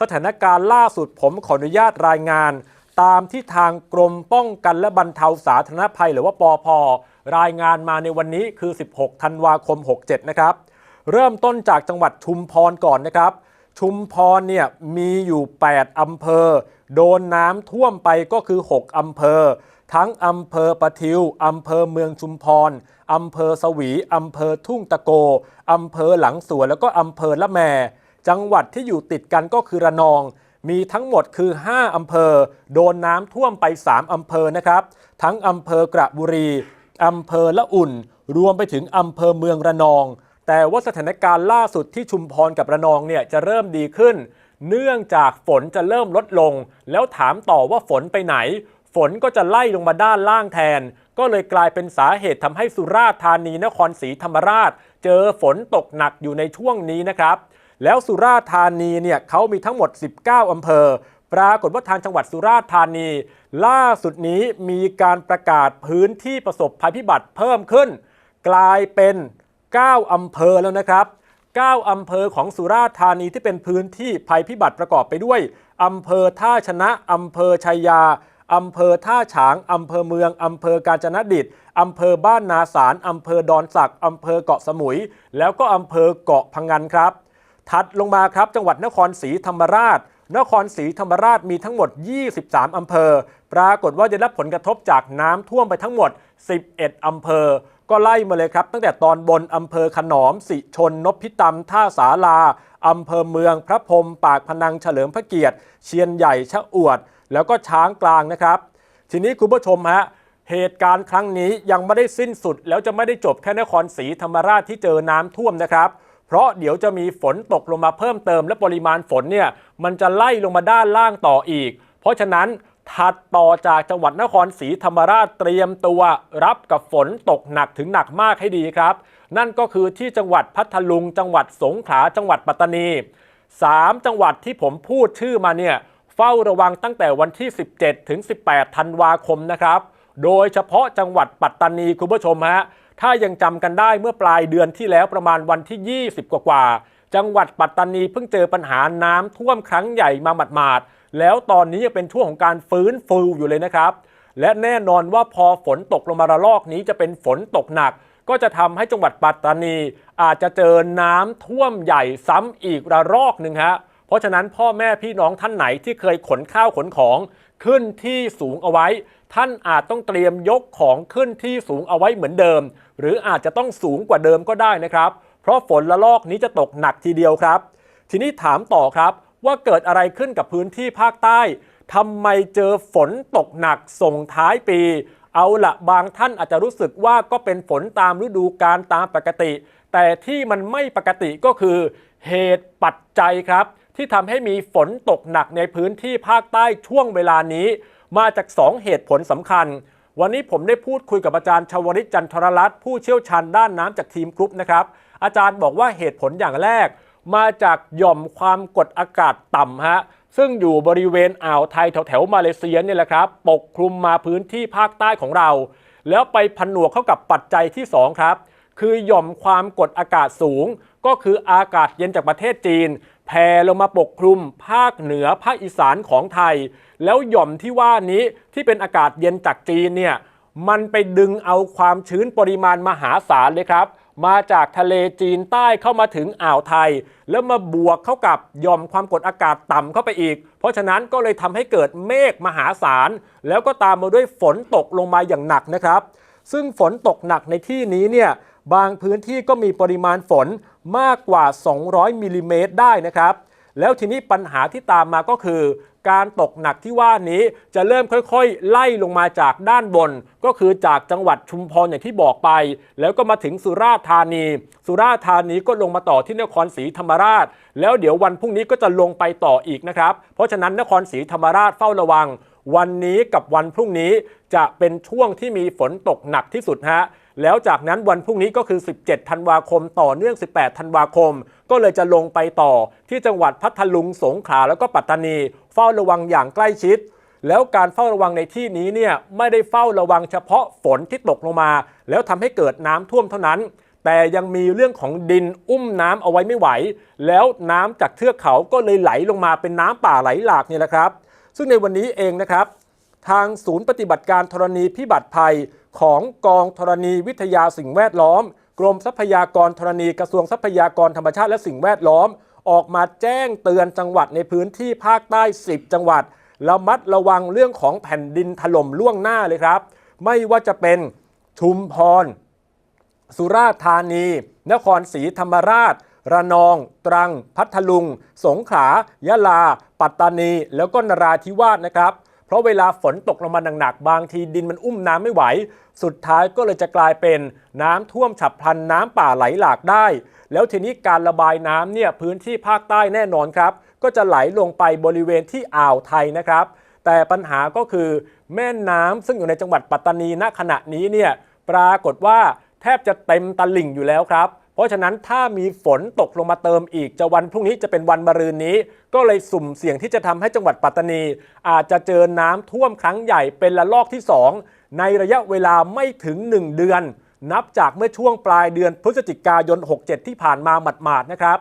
สถานการณ์ล่าสุดผมขออนุญาตรายงาน ตามที่ทางกรมป้องกันและบรรเทาสาธารณภัยหรือว่าปอพรายงานมาในวันนี้คือ 16 ธันวาคม 67 นะครับ เริ่มต้นจากจังหวัดชุมพรก่อนนะครับ ชุมพรเนี่ยมีอยู่ 8 อำเภอ โดนน้ำท่วมไปก็คือ 6 อำเภอ ทั้งอำเภอปะทิว อำเภอเมืองชุมพร อำเภอสวี อำเภอทุ่งตะโก อำเภอหลังสวนแล้วก็อำเภอละแม จังหวัดที่อยู่ติดกันก็คือระนอง มีทั้งหมดคือ 5 อำเภอ โดนน้ำท่วมไป 3 อำเภอนะครับ ทั้งอำเภอกระบุรี อำเภอละอุ่น รวมไปถึงอำเภอเมืองระนอง แต่ว่าสถานการณ์ล่าสุดที่ชุมพรกับระนองเนี่ยจะเริ่มดีขึ้น เนื่องจากฝนจะเริ่มลดลง แล้วถามต่อว่าฝนไปไหน ฝนก็จะไล่ลงมาด้านล่างแทน ก็เลยกลายเป็นสาเหตุทำให้สุราษฎร์ธานีนครศรีธรรมราช เจอฝนตกหนักอยู่ในช่วงนี้นะครับ แล้วสุราษฎร์ธานีเนี่ยเขามีทั้งหมด 19 อำเภอ ปรากฏว่าทางจังหวัดสุราษฎร์ธานี ล่าสุดนี้มีการประกาศพื้นที่ประสบภัยพิบัติเพิ่มขึ้น กลายเป็น 9 อำเภอแล้วนะครับ 9 อำเภอของสุราษฎร์ธานีที่เป็นพื้นที่ภัยพิบัติประกอบไปด้วย อำเภอท่าชนะ อำเภอชัยยาอำเภอท่าฉาง อำเภอเมือง อำเภอกาญจนดิตอำเภอบ้านนาสาร อำเภอดอนสัก อำเภอเกาะสมุย แล้วก็อำเภอเกาะพังงันครับ ถัดลงมาครับจังหวัดนครศรีธรรมราช นครศรีธรรมราชมีทั้งหมด 23 อำเภอ ปรากฏว่าได้รับผลกระทบจากน้ำท่วมไปทั้งหมด 11 อำเภอ ก็ไล่มาเลยครับ ตั้งแต่ตอนบนอำเภอขนอม สิชน นพิตำท่าสาลาอำเภอเมือง พระพรม ปากพนัง เฉลิมพระเกียรติ เชียนใหญ่ ชะอวด แล้วก็ช้างกลางนะครับ ทีนี้คุณผู้ชมฮะเหตุการณ์ครั้งนี้ยังไม่ได้สิ้นสุด แล้วจะไม่ได้จบแค่นครศรีธรรมราชที่เจอน้ำท่วมนะครับ เพราะเดี๋ยวจะมีฝนตกลงมาเพิ่มเติมและปริมาณฝนเนี่ยมันจะไล่ลงมาด้านล่างต่ออีก เพราะฉะนั้นถัดต่อจากจังหวัดนครศรีธรรมราชเตรียมตัวรับกับฝนตกหนักถึงหนักมากให้ดีครับ นั่นก็คือที่จังหวัดพัทลุง จังหวัดสงขลาจังหวัดปัตตานี 3 จังหวัดที่ผมพูดชื่อมาเนี่ยเฝ้าระวังตั้งแต่วันที่ 17 ถึง 18 ธันวาคมนะครับ โดยเฉพาะจังหวัดปัตตานีคุณผู้ชมฮะ ถ้ายังจำกันได้เมื่อปลายเดือนที่แล้วประมาณวันที่ 20 กว่าๆจังหวัดปัตตานีเพิ่งเจอปัญหาน้ำท่วมครั้งใหญ่มาหมาดๆแล้วตอนนี้ยังเป็นช่วงของการฟื้นฟูอยู่เลยนะครับ และแน่นอนว่าพอฝนตกลงมาระลอกนี้จะเป็นฝนตกหนัก ก็จะทำให้จังหวัดปัตตานี อาจจะเจอน้ำท่วมใหญ่ซ้ำอีกระลอกหนึ่งฮะ เพราะฉะนั้นพ่อแม่พี่น้องท่านไหนที่เคยขนข้าวขนของขึ้นที่สูงเอาไว้ ท่านอาจต้องเตรียมยกของขึ้นที่สูงเอาไว้เหมือนเดิม หรืออาจจะต้องสูงกว่าเดิมก็ได้นะครับ เพราะฝนละลอกนี้จะตกหนักทีเดียวครับ ทีนี้ถามต่อครับว่าเกิดอะไรขึ้นกับพื้นที่ภาคใต้ทำไมเจอฝนตกหนักส่งท้ายปี เอาละบางท่านอาจจะรู้สึกว่าก็เป็นฝนตามฤดูกาลตามปกติ แต่ที่มันไม่ปกติก็คือเหตุปัจจัยครับ ที่ทำให้มีฝนตกหนักในพื้นที่ภาคใต้ช่วงเวลานี้ มาจาก 2 เหตุผลสำคัญ วันนี้ผมได้พูดคุยกับอาจารย์ชวริตจันทรรัตน์ผู้เชี่ยวชาญด้านน้ำจากทีมกรุ๊ปนะครับ อาจารย์บอกว่าเหตุผลอย่างแรก มาจากหย่อมความกดอากาศต่ำฮะซึ่งอยู่บริเวณอ่าวไทยแถวแถวๆมาเลเซียเนี่ยแหละครับ ปกคลุมมาพื้นที่ภาคใต้ของเรา แล้วไปผนวกเข้ากับปัจจัยที่ 2 ครับ คือหย่อมความกดอากาศสูง ก็คืออากาศเย็นจากประเทศจีน แผ่ลงมาปกคลุมภาคเหนือภาคอีสานของไทย แล้วหย่อมที่ว่านี้ที่เป็นอากาศเย็นจากจีนเนี่ยมันไปดึงเอาความชื้นปริมาณมหาศาลเลยครับ มาจากทะเลจีนใต้เข้ามาถึงอ่าวไทย แล้วมาบวกเข้ากับหย่อมความกดอากาศต่ำเข้าไปอีก เพราะฉะนั้นก็เลยทำให้เกิดเมฆมหาศาล แล้วก็ตามมาด้วยฝนตกลงมาอย่างหนักนะครับ ซึ่งฝนตกหนักในที่นี้เนี่ยบางพื้นที่ก็มีปริมาณฝน มากกว่า 200มิลลิเมตรได้นะครับ แล้วทีนี้ปัญหาที่ตามมาก็คือ การตกหนักที่ว่านี้จะเริ่มค่อยๆ ไล่ลงมาจากด้านบน ก็คือจากจังหวัดชุมพรอย่างที่บอกไป แล้วก็มาถึงสุราษฎร์ธานี สุราษฎร์ธานีก็ลงมาต่อที่นครศรีธรรมราช แล้วเดี๋ยววันพรุ่งนี้ก็จะลงไปต่ออีกนะครับ เพราะฉะนั้นนครศรีธรรมราชเฝ้าระวังวันนี้กับวันพรุ่งนี้จะเป็นช่วงที่มีฝนตกหนักที่สุดฮะ แล้วจากนั้นวันพรุ่งนี้ก็คือ 17 ธันวาคม ต่อเนื่อง 18 ธันวาคม ก็เลยจะลงไปต่อที่จังหวัดพัทลุงสงขลาแล้วก็ปัตตานี เฝ้าระวังอย่างใกล้ชิด แล้วการเฝ้าระวังในที่นี้เนี่ยไม่ได้เฝ้าระวังเฉพาะฝนที่ตกลงมา แล้วทำให้เกิดน้ำท่วมเท่านั้น แต่ยังมีเรื่องของดินอุ้มน้ำเอาไว้ไม่ไหว แล้วน้ำจากเทือกเขาก็เลยไหลลงมาเป็นน้ำป่าไหลหลากนี่แหละครับ ซึ่งในวันนี้เองนะครับ ทางศูนย์ปฏิบัติการธรณีพิบัติภัย ของกองธรณีวิทยาสิ่งแวดล้อม กรมทรัพยากรธรณีกระทรวงทรัพยากรธรรมชาติและสิ่งแวดล้อม ออกมาแจ้งเตือนจังหวัดในพื้นที่ภาคใต้ 10 จังหวัดระมัดระวังเรื่องของแผ่นดินถล่มล่วงหน้าเลยครับ ไม่ว่าจะเป็นชุมพร สุราษฎร์ธานี นครศรีธรรมราช ระนอง ตรัง พัทลุง สงขลายะลา ปัตตานี แล้วก็นราธิวาสนะครับ เพราะเวลาฝนตกลงมาหนักๆบางทีดินมันอุ้มน้ำไม่ไหว สุดท้ายก็เลยจะกลายเป็นน้ำท่วมฉับพลันน้ำป่าไหลหลากได้ แล้วทีนี้การระบายน้ำเนี่ยพื้นที่ภาคใต้แน่นอนครับ ก็จะไหลลงไปบริเวณที่อ่าวไทยนะครับ แต่ปัญหาก็คือแม่น้ำซึ่งอยู่ในจังหวัดปัตตานีณขณะนี้เนี่ยปรากฏว่าแทบจะเต็มตลิ่งอยู่แล้วครับ ราะฉะนั้นถ้ามีฝนตกลงมาเติมอีกจะวันพรุ่งนี้จะเป็นวันมะรืนนี้ ก็เลยสุ่มเสี่ยงที่จะทำให้จังหวัดปัตตานี อาจจะเจอน้ำท่วมครั้งใหญ่เป็นระลอกที่ 2 ในระยะเวลาไม่ถึง 1 เดือน นับจากเมื่อช่วงปลายเดือนพฤศจิกายน 67 ที่ผ่านมาหมาดๆนะครับ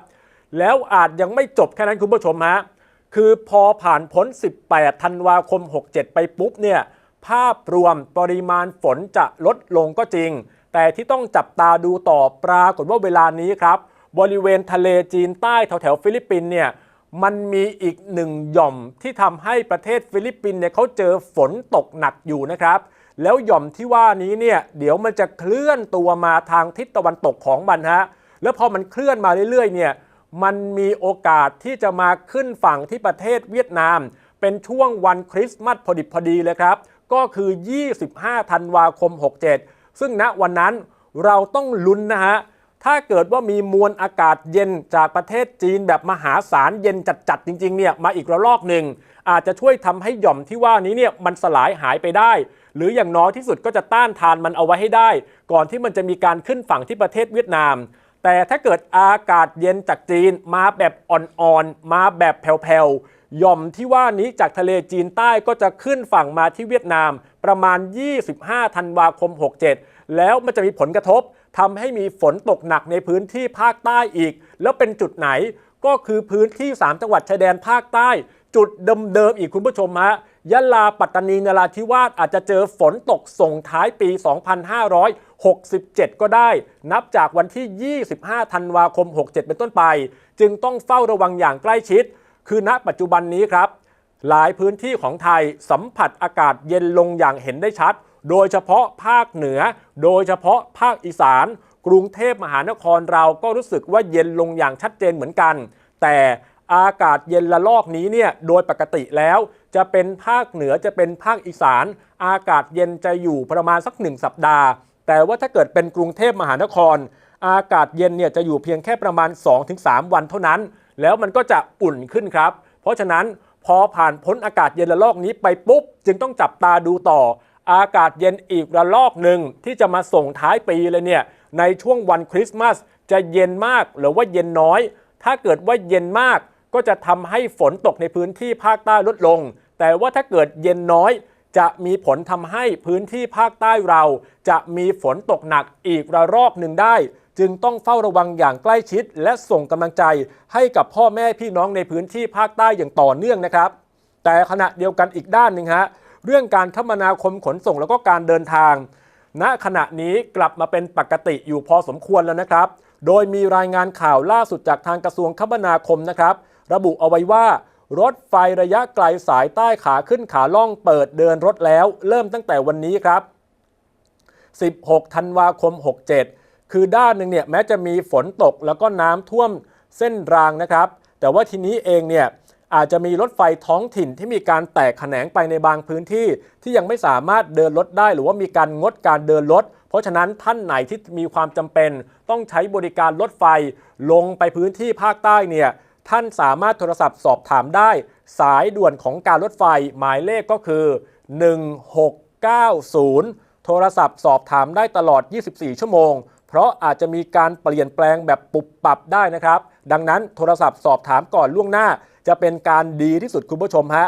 แล้วอาจยังไม่จบแค่นั้นคุณผู้ชมฮะคือพอผ่านพ้น 18 ธันวาคม 67 ไปปุ๊บเนี่ยภาพรวมปริมาณฝนจะลดลงก็จริง แต่ที่ต้องจับตาดูต่อปรากฏว่าเวลานี้ครับ บริเวณทะเลจีนใต้แถวแถวฟิลิปปินเนี่ยมันมีอีกหนึ่งหย่อมที่ทำให้ประเทศฟิลิปปินเนี่ยเขาเจอฝนตกหนักอยู่นะครับ แล้วหย่อมที่ว่านี้เนี่ยเดี๋ยวมันจะเคลื่อนตัวมาทางทิศตะวันตกของมันฮะแล้วพอมันเคลื่อนมาเรื่อยๆเนี่ยมันมีโอกาสที่จะมาขึ้นฝั่งที่ประเทศเวียดนาม เป็นช่วงวันคริสต์มาสพอดิบพอดีเลยครับ ก็คือ 25 ธันวาคม 67 ซึ่งณวันนั้นเราต้องลุ้นนะฮะ ถ้าเกิดว่ามีมวลอากาศเย็นจากประเทศจีนแบบมหาศาลเย็นจัดๆจริงๆเนี่ยมาอีกระลอกหนึ่ง อาจจะช่วยทำให้หย่อมที่ว่านี้เนี่ยมันสลายหายไปได้ หรืออย่างน้อยที่สุดก็จะต้านทานมันเอาไว้ให้ได้ ก่อนที่มันจะมีการขึ้นฝั่งที่ประเทศเวียดนาม แต่ถ้าเกิดอากาศเย็นจากจีนมาแบบอ่อนๆมาแบบแผ่วๆหย่อมที่ว่านี้จากทะเลจีนใต้ก็จะขึ้นฝั่งมาที่เวียดนาม ประมาณ 25 ธันวาคม 67 แล้วมันจะมีผลกระทบทำให้มีฝนตกหนักในพื้นที่ภาคใต้อีก แล้วเป็นจุดไหนก็คือพื้นที่ 3 จังหวัดชายแดนภาคใต้ จุดเดิมๆอีกคุณผู้ชมฮะยะลาปัตตานีนราธิวาสอาจจะเจอฝนตกส่งท้ายปี 2567 ก็ได้ นับจากวันที่ 25 ธันวาคม 67 เป็นต้นไป จึงต้องเฝ้าระวังอย่างใกล้ชิด คือณปัจจุบันนี้ครับ หลายพื้นที่ของไทยสัมผัสอากาศเย็นลงอย่างเห็นได้ชัด โดยเฉพาะภาคเหนือ โดยเฉพาะภาคอีสาน กรุงเทพมหานครเราก็รู้สึกว่าเย็นลงอย่างชัดเจนเหมือนกัน แต่อากาศเย็นละลอกนี้เนี่ยโดยปกติแล้วจะเป็นภาคเหนือจะเป็นภาคอีสาน อากาศเย็นจะอยู่ประมาณสักหนึ่งสัปดาห์ แต่ว่าถ้าเกิดเป็นกรุงเทพมหานคร อากาศเย็นเนี่ยจะอยู่เพียงแค่ประมาณ 2-3 วันเท่านั้น แล้วมันก็จะอุ่นขึ้นครับ เพราะฉะนั้น อผ่านพ้นอากาศเย็นระลอกนี้ไปปุ๊บ จึงต้องจับตาดูต่อ อากาศเย็นอีกระลอกหนึ่งที่จะมาส่งท้ายปีเลยเนี่ยในช่วงวันคริสต์มาสจะเย็นมากหรือว่าเย็นน้อย ถ้าเกิดว่าเย็นมากก็จะทำให้ฝนตกในพื้นที่ภาคใต้ลดลง แต่ว่าถ้าเกิดเย็นน้อย จะมีผลทำให้พื้นที่ภาคใต้เรา จะมีฝนตกหนักอีกระลอกหนึ่งได้ จึงต้องเฝ้าระวังอย่างใกล้ชิด และส่งกำลังใจให้กับพ่อแม่พี่น้องในพื้นที่ภาคใต้อย่างต่อเนื่องนะครับ แต่ขณะเดียวกันอีกด้านหนึ่งฮะเรื่องการคมนาคมขนส่งแล้วก็การเดินทาง ณขณะนี้กลับมาเป็นปกติอยู่พอสมควรแล้วนะครับ โดยมีรายงานข่าวล่าสุดจากทางกระทรวงคมนาคมนะครับ ระบุเอาไว้ว่ารถไฟระยะไกลสายใต้ขาขึ้นขาล่องเปิดเดินรถแล้ว เริ่มตั้งแต่วันนี้ครับ 16 ธันวาคม 67 คือด้านหนึ่งเนี่ยแม้จะมีฝนตกแล้วก็น้ำท่วมเส้นรางนะครับ แต่ว่าทีนี้เองเนี่ยอาจจะมีรถไฟท้องถิ่นที่มีการแตกแขนงไปในบางพื้นที่ ที่ยังไม่สามารถเดินรถได้ หรือว่ามีการงดการเดินรถ เพราะฉะนั้นท่านไหนที่มีความจำเป็น ต้องใช้บริการรถไฟลงไปพื้นที่ภาคใต้เนี่ยท่านสามารถโทรศัพท์สอบถามได้ สายด่วนของการรถไฟหมายเลขก็คือ 1690 โทรศัพท์สอบถามได้ตลอด 24 ชั่วโมง เพราะอาจจะมีการเปลี่ยนแปลงแบบปุบปรับได้นะครับ ดังนั้นโทรศัพท์สอบถามก่อนล่วงหน้า จะเป็นการดีที่สุดคุณผู้ชมฮะ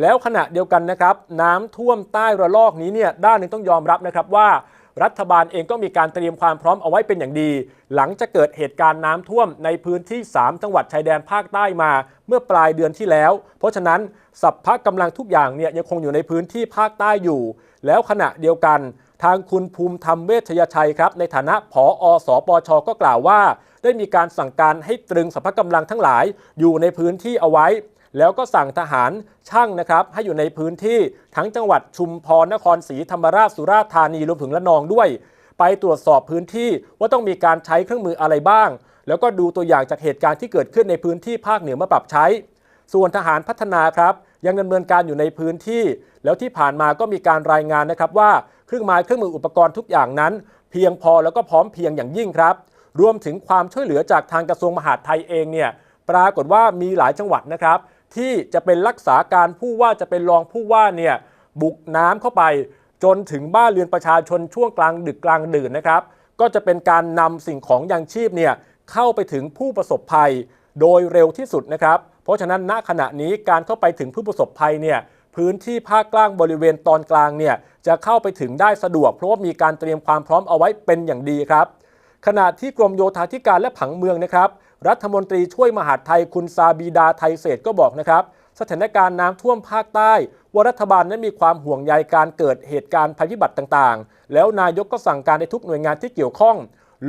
แล้วขณะเดียวกันนะครับ น้ำท่วมใต้ระลอกนี้เนี่ยด้านหนึงต้องยอมรับนะครับว่า รัฐบาลเองก็มีการเตรียมความพร้อมเอาไว้เป็นอย่างดี หลังจะเกิดเหตุการณ์น้ำท่วมในพื้นที่ 3 จังหวัดชายแดนภาคใต้มาเมื่อปลายเดือนที่แล้ว เพราะฉะนั้นสัพพะกำลังทุกอย่างเนี่ยยังคงอยู่ในพื้นที่ภาคใต้อยู่ แล้วขณะเดียวกัน ทางคุณภูมิธรรมเวชยชัยครับในฐานะผออสปชก็กล่าวว่า ได้มีการสั่งการให้ตรึงสัพพกำลังทั้งหลายอยู่ในพื้นที่เอาไว้ แล้วก็สั่งทหารช่างนะครับให้อยู่ในพื้นที่ทั้งจังหวัดชุมพรนครศรีธรรมราชสุราษฎร์ธานีรวมถึงระนองด้วย ไปตรวจสอบพื้นที่ว่าต้องมีการใช้เครื่องมืออะไรบ้าง แล้วก็ดูตัวอย่างจากเหตุการณ์ที่เกิดขึ้นในพื้นที่ภาคเหนือมาปรับใช้ ส่วนทหารพัฒนาครับยังดำเนินการอยู่ในพื้นที่ แล้วที่ผ่านมาก็มีการรายงานนะครับว่า เครื่องไม้เครื่องมืออุปกรณ์ทุกอย่างนั้น เพียงพอแล้วก็พร้อมเพียงอย่างยิ่งครับ รวมถึงความช่วยเหลือจากทางกระทรวงมหาดไทยเองเนี่ยปรากฏว่ามีหลายจังหวัดนะครับ ที่จะเป็นรักษาการผู้ว่าจะเป็นรองผู้ว่าเนี่ยบุกน้ำเข้าไป จนถึงบ้านเรือนประชาชนช่วงกลางดึกกลางดื่นนะครับ ก็จะเป็นการนำสิ่งของยังชีพเนี่ยเข้าไปถึงผู้ประสบภัยโดยเร็วที่สุดนะครับ เพราะฉะนั้นณขณะนี้การเข้าไปถึงผู้ประสบภัยเนี่ยพื้นที่ภาคกลางบริเวณตอนกลางเนี่ย จะเข้าไปถึงได้สะดวก เพราะว่ามีการเตรียมความพร้อมเอาไว้เป็นอย่างดีครับ ขณะที่กรมโยธาธิการและผังเมืองนะครับ รัฐมนตรีช่วยมหาดไทยคุณซาบีดาไทยเศษก็บอกนะครับสถานการณ์น้ำท่วมภาคใต้ ว่ารัฐบาลนั้นมีความห่วงใยการเกิดเหตุการณ์ภัยพิบัติต่างๆ แล้วนายกก็สั่งการในทุกหน่วยงานที่เกี่ยวข้อง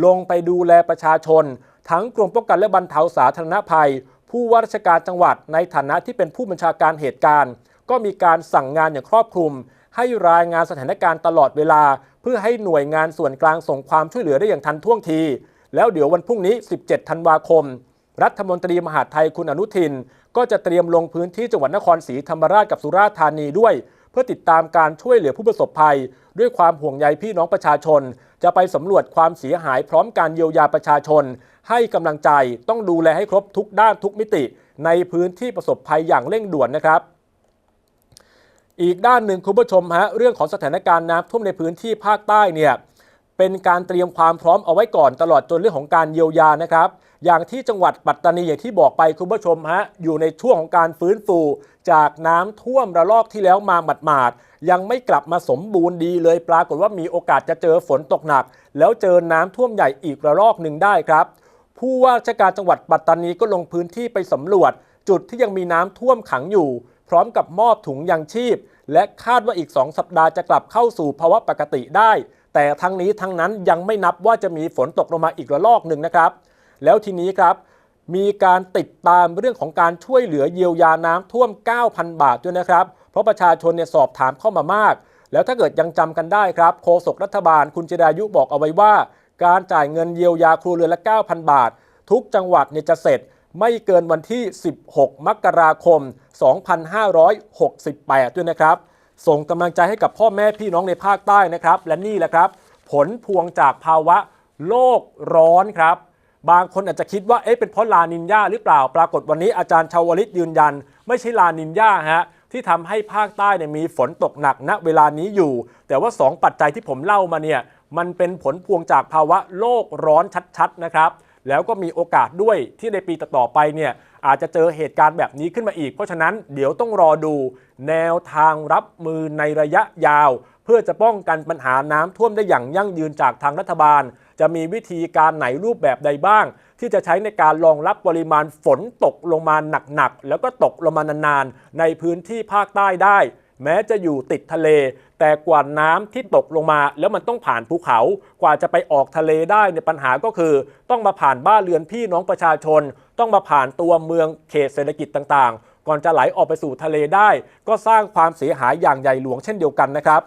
ลงไปดูแลประชาชน ทั้งกรมป้องกันและบรรเทาสาธารณภัย ผู้ว่าราชการจังหวัดในฐานะที่เป็นผู้บัญชาการเหตุการณ์ ก็มีการสั่งงานอย่างครอบคลุม ให้รายงานสถานการณ์ตลอดเวลา เพื่อให้หน่วยงานส่วนกลางส่งความช่วยเหลือได้อย่างทันท่วงที แล้วเดี๋ยววันพรุ่งนี้ 17 ธันวาคม รัฐมนตรีมหาดไทยคุณอนุทิน ก็จะเตรียมลงพื้นที่จังหวัดนครศรีธรรมราชกับสุราษฎร์ธานีด้วย เพื่อติดตามการช่วยเหลือผู้ประสบภัย ด้วยความห่วงใยพี่น้องประชาชน จะไปสำรวจความเสียหายพร้อมการเยียวยาประชาชน ให้กำลังใจต้องดูแลให้ครบทุกด้านทุกมิติ ในพื้นที่ประสบภัยอย่างเร่งด่วนนะครับ อีกด้านหนึ่งคุณผู้ชมฮะเรื่องของสถานการณ์น้ำท่วมในพื้นที่ภาคใต้เนี่ยเป็นการเตรียมความพร้อมเอาไว้ก่อนตลอดจนเรื่องของการเยียวยานะครับ อย่างที่จังหวัดปัตตานีอย่างที่บอกไปคุณผู้ชมฮะอยู่ในช่วงของการฟื้นฟูจากน้ำท่วมระลอกที่แล้วมาหมาดๆยังไม่กลับมาสมบูรณ์ดีเลยปรากฏว่ามีโอกาสจะเจอฝนตกหนัก แล้วเจอน้ำท่วมใหญ่อีกระลอกหนึ่งได้ครับ ผู้ว่าราชการจังหวัดปัตตานีก็ลงพื้นที่ไปสำรวจ จุดที่ยังมีน้ำท่วมขังอยู่ พร้อมกับมอบถุงยังชีพ และคาดว่าอีก 2 สัปดาห์จะกลับเข้าสู่ภาวะปกติได้ แต่ทั้งนี้ทั้งนั้นยังไม่นับว่าจะมีฝนตกลงมาอีกระลอกหนึ่งนะครับ แล้วทีนี้ครับมีการติดตามเรื่องของการช่วยเหลือเยียวยาน้ำท่วม 9,000 บาทด้วยนะครับ เพราะประชาชนเนี่ยสอบถามเข้ามามาก แล้วถ้าเกิดยังจำกันได้ครับโฆษกรัฐบาลคุณจิรายุบอกเอาไว้ว่า การจ่ายเงินเยียวยาครัวเรือนละ 9,000 บาท ทุกจังหวัดเนี่ยจะเสร็จ ไม่เกินวันที่ 16 มกราคม 2568 ด้วยนะครับ ส่งกำลังใจให้กับพ่อแม่พี่น้องในภาคใต้นะครับ และนี่แหละครับ ผลพวงจากภาวะโลกร้อนครับ บางคนอาจจะคิดว่าเอ๊ะเป็นเพราะลานินยาหรือเปล่า ปรากฏวันนี้อาจารย์ชาวลิตยืนยัน ไม่ใช่ลานินยาฮะที่ทำให้ภาคใต้เนี่ยมีฝนตกหนักณเวลานี้อยู่ แต่ว่า 2 ปัจจัยที่ผมเล่ามาเนี่ยมันเป็นผลพวงจากภาวะโลกร้อนชัดๆนะครับ แล้วก็มีโอกาสด้วยที่ในปีต่อๆไปเนี่ยอาจจะเจอเหตุการณ์แบบนี้ขึ้นมาอีก เพราะฉะนั้นเดี๋ยวต้องรอดูแนวทางรับมือในระยะยาว เพื่อจะป้องกันปัญหาน้ำท่วมได้อย่างยั่งยืนจากทางรัฐบาล จะมีวิธีการไหนรูปแบบใดบ้าง ที่จะใช้ในการรองรับปริมาณฝนตกลงมาหนักๆแล้วก็ตกลงมานานๆในพื้นที่ภาคใต้ได้ แม้จะอยู่ติดทะเล แต่กว่าน้ำที่ตกลงมา แล้วมันต้องผ่านภูเขา กว่าจะไปออกทะเลได้เนี่ยปัญหาก็คือ ต้องมาผ่านบ้านเรือนพี่น้องประชาชน ต้องมาผ่านตัวเมืองเขตเศรษฐกิจต่างๆ ก่อนจะไหลออกไปสู่ทะเลได้ ก็สร้างความเสียหายอย่างใหญ่หลวงเช่นเดียวกันนะครับ